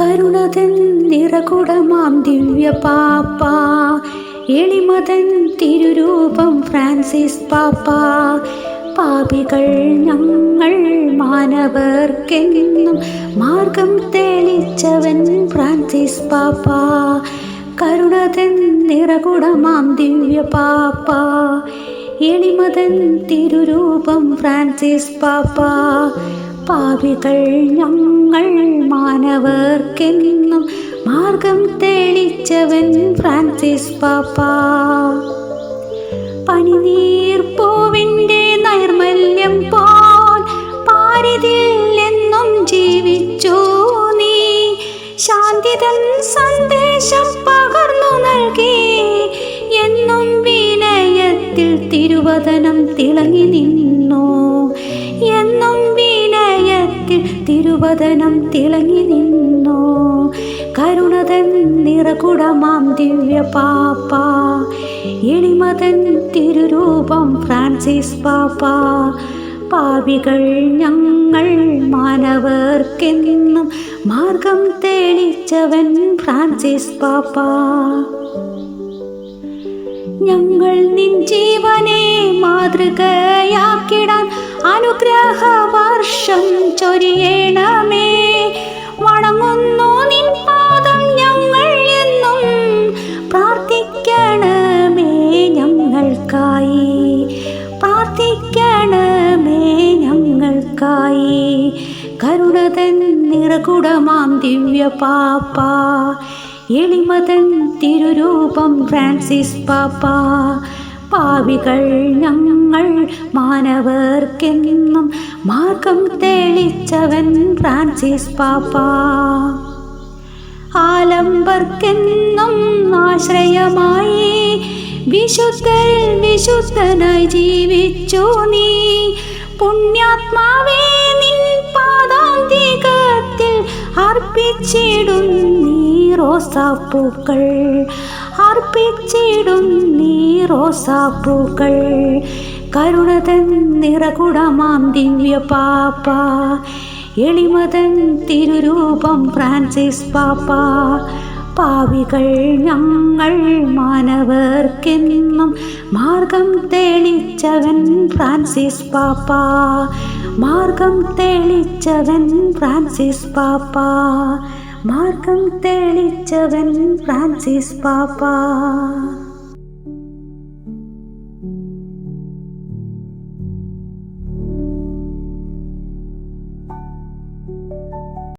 കരുണതൻ നിറകുടമാം ദിവ്യ പാപ്പ എളിമതൻ തിരുരൂപം ഫ്രാൻസിസ് പാപ്പ. പാപികൾ ഞങ്ങൾ മാനവർക്കെന്നും മാർഗം തെളിച്ചവൻ ഫ്രാൻസിസ് പാപ്പ. കരുണതൻ നിറകുടമാം ദിവ്യ പാപ്പ എളിമതൻ തിരുരൂപം ഫ്രാൻസിസ് പാപ്പ. പാപികൾ ഞങ്ങൾ മാനവർക്കെന്നും മാർഗം തെളിച്ചവൻ ഫ്രാൻസിസ് പാപ്പ. പനിനീർ പൂവിന്റെ നൈർമല്യം പോൽ പാരിതിൽ എന്നും ജീവിച്ചു നീ. ശാന്തിതൻ സന്ദേശം പകർന്നു നൽകി എന്നും വിനയത്തിൽ തിരുവതനം തിളങ്ങി നിന്നു തിരുവതനം തിളങ്ങി നിന്നു. കരുണതൻ നിറകുടമാം ദിവ്യ പാപ്പ എളിമതൻ തിരുരൂപം ഫ്രാൻസിസ് പാപ്പ. പാവികൾ ഞങ്ങൾ മാനവർക്കെന്നും മാർഗം തെളിച്ചവൻ ഫ്രാൻസിസ് പാപ്പ. ഞങ്ങൾ നിൻ ജീവനെ മാതൃകയാക്കിടാൻ അനുഗ്രഹ ചൊരിയണമേ വണങ്ങുന്നു നിൻ പാദം ഞങ്ങൾ എന്നും. പ്രാർത്ഥിക്കണമേ ഞങ്ങൾക്കായി. പ്രാർത്ഥിക്കണമേ ഞങ്ങൾക്കായി. കരുണതൻ നിറകുടമാം ദിവ്യ പാപ്പ എളിമതൻ തിരുരൂപം ഫ്രാൻസിസ് പാപ്പ. പാവികൾ ഞങ്ങൾ മാനവർക്കെന്നും മാർഗം തെളിച്ചവൻ ഫ്രാൻസിസ് പാപ്പ. ആലംബർക്കെന്നും ആശ്രയമായി വിശുദ്ധൻ വിശുദ്ധനായി ജീവിച്ചു നീ. പുണ്യാത്മാവേ നിൻ പാദാന്തികത്തിൽ അർപ്പിച്ചിടും നീ റോസാപ്പൂക്കൾ. അർപ്പിച്ചിടും റോസാപ്പൂക്കൾ കരുണതൻ നിറകുടമാം ദിവ്യ പാപ്പ എളിമതൻ തിരുരൂപം ഫ്രാൻസിസ് പാപ്പ. പാവികൾ ഞങ്ങൾ മാനവർക്കെന്നും മാർഗം തെളിച്ചവൻ ഫ്രാൻസിസ് പാപ്പ. മാർഗം തെളിച്ചവൻ ഫ്രാൻസിസ് പാപ്പ. മാർഗം തെളിച്ചവൻ ഫ്രാൻസിസ് പാപ്പ.